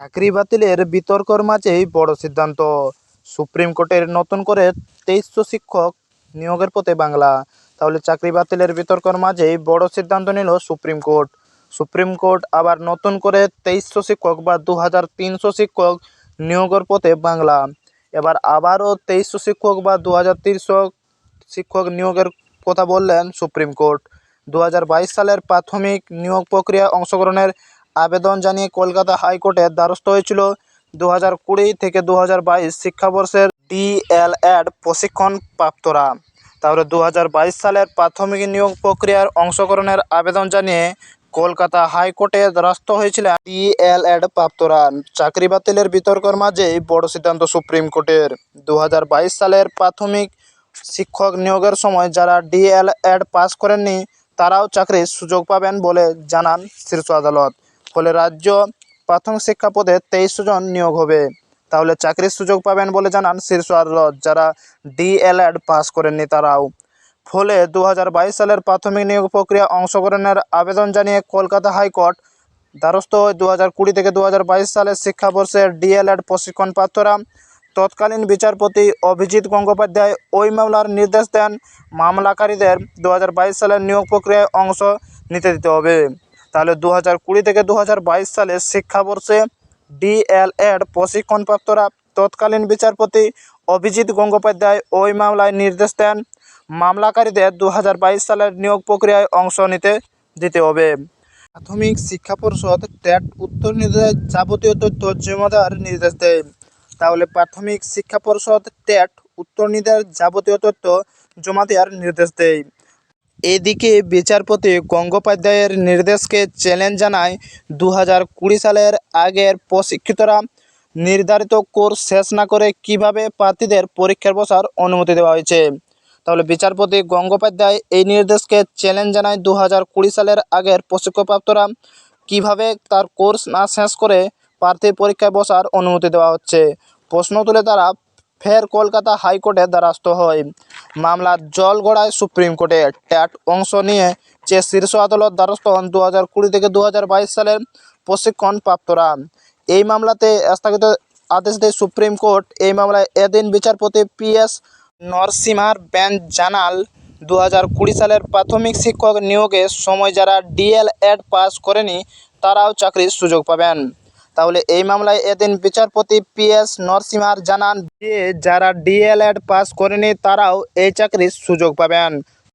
চাকরি বাতিলের বিতর্কর মাঝেই বড় সিদ্ধান্ত। সুপ্রিম কোর্টের নতুন করে তেইশশো শিক্ষক নিয়োগের পথে বাংলা। তাহলে চাকরি বাতিলের বিতর্কর মাঝেই বড় সিদ্ধান্ত নিল সুপ্রিম কোর্ট। সুপ্রিম কোর্ট আবার নতুন করে তেইশশো শিক্ষক বা দু হাজার তিনশো শিক্ষক নিয়োগের পথে বাংলা। এবার আবারও তেইশশো শিক্ষক বা দু হাজার তিনশো শিক্ষক নিয়োগের কথা বললেন সুপ্রিম কোর্ট। দুহাজার বাইশ সালের প্রাথমিক নিয়োগ প্রক্রিয়ায় অংশগ্রহণের আবেদন জানিয়ে কলকাতা হাইকোর্টের দ্বারস্থ হয়েছিল দু হাজার কুড়ি থেকে দু হাজার বাইশ শিক্ষাবর্ষের ডিএলএড প্রশিক্ষণ প্রাপ্তরা তারপরে দু হাজার বাইশ সালের প্রাথমিক নিয়োগ প্রক্রিয়ার অংশগ্রহণের আবেদন জানিয়ে কলকাতা হাইকোর্টে দ্বারস্থ হয়েছিলেন ডিএলএড প্রাপ্তরা। চাকরি বাতিলের বিতর্কের মাঝেই বড় সিদ্ধান্ত সুপ্রিম কোর্টের। দু হাজার বাইশ সালের প্রাথমিক শিক্ষক নিয়োগের সময় যারা ডিএলএড পাস করেননি, তারাও চাকরির সুযোগ পাবেন বলে জানান শীর্ষ আদালত। ফলে রাজ্য প্রাথমিক শিক্ষা পদে তেইশশো জন নিয়োগ হবে। তাহলে চাকরির সুযোগ পাবেন বলে জানান শীর্ষ আদালত, যারা ডিএলএড পাস করেননি তারাও। ফলে দু হাজার বাইশ সালের প্রাথমিক নিয়োগ প্রক্রিয়া অংশগ্রহণের আবেদন জানিয়ে কলকাতা হাইকোর্ট দ্বারস্থ হয়ে দু কুড়ি থেকে দু হাজার বাইশ সালের শিক্ষাবর্ষের ডিএলএড প্রশিক্ষণ প্রাপ্তরা তৎকালীন বিচারপতি অভিজিৎ গঙ্গোপাধ্যায় ওই মামলার নির্দেশ দেন। মামলাকারীদের দু হাজার বাইশ সালের নিয়োগ প্রক্রিয়ায় অংশ নিতে দিতে হবে। তাহলে দু হাজার কুড়ি থেকে দু হাজার বাইশ সালের শিক্ষাবর্ষে ডিএলএড প্রশিক্ষণপ্রাপ্তরা তৎকালীন বিচারপতি অভিজিৎ গঙ্গোপাধ্যায় ওই মামলায় নির্দেশ দেন, মামলাকারীদের দু হাজার বাইশ সালের নিয়োগ প্রক্রিয়ায় অংশ নিতে, দিতে হবে। প্রাথমিক শিক্ষা পর্ষদ ট্যাট উত্তর নির্দেশ যাবতীয় তথ্য জমা দেওয়ার নির্দেশ দেয়। তাহলে প্রাথমিক শিক্ষা পর্ষদ ট্যাট উত্তর নির্দেশ যাবতীয় তথ্য জমা দেওয়ার নির্দেশ দেয়। এদিকে বিচারপতি গঙ্গোপাধ্যায়ের নির্দেশকে চ্যালেঞ্জ জানায় দু কুড়ি সালের আগের প্রশিক্ষিতরা। নির্ধারিত কোর্স শেষ না করে কীভাবে প্রার্থীদের পরীক্ষার বসার অনুমতি দেওয়া হয়েছে? তাহলে বিচারপতি গঙ্গোপাধ্যায় এই নির্দেশকে চ্যালেঞ্জ জানায় দু কুড়ি সালের আগের প্রশিক্ষণপ্রাপ্তরা কীভাবে তার কোর্স না শেষ করে প্রার্থীর পরীক্ষায় বসার অনুমতি দেওয়া হচ্ছে? প্রশ্ন তুলে তারা ফের কলকাতা হাইকোর্টের দ্বারস্থ হয়। মামলার জল গড়ায় সুপ্রিম কোর্টে ট্যাট অংশ নিয়ে যে শীর্ষ আদালত দ্বারস্থ হন দু হাজার কুড়ি থেকে দু হাজার বাইশ সালের প্রশিক্ষণ প্রাপ্তরা এই মামলাতে স্থগিত আদেশ দেয় সুপ্রিম কোর্ট। এই মামলায় এদিন বিচারপতি পি এস নরসিমার বেঞ্চ জানাল দু হাজার কুড়ি সালের প্রাথমিক শিক্ষক নিয়োগের সময় যারা ডিএলএড পাস করেনি, তারাও চাকরির সুযোগ পাবেন। তাহলে এই মামলায় এদিন বিচারপতি পি এস নরসিমহার জানান যে, যারা ডিএলএড পাস করেনি, তারাও এই চাকরির সুযোগ পাবেন।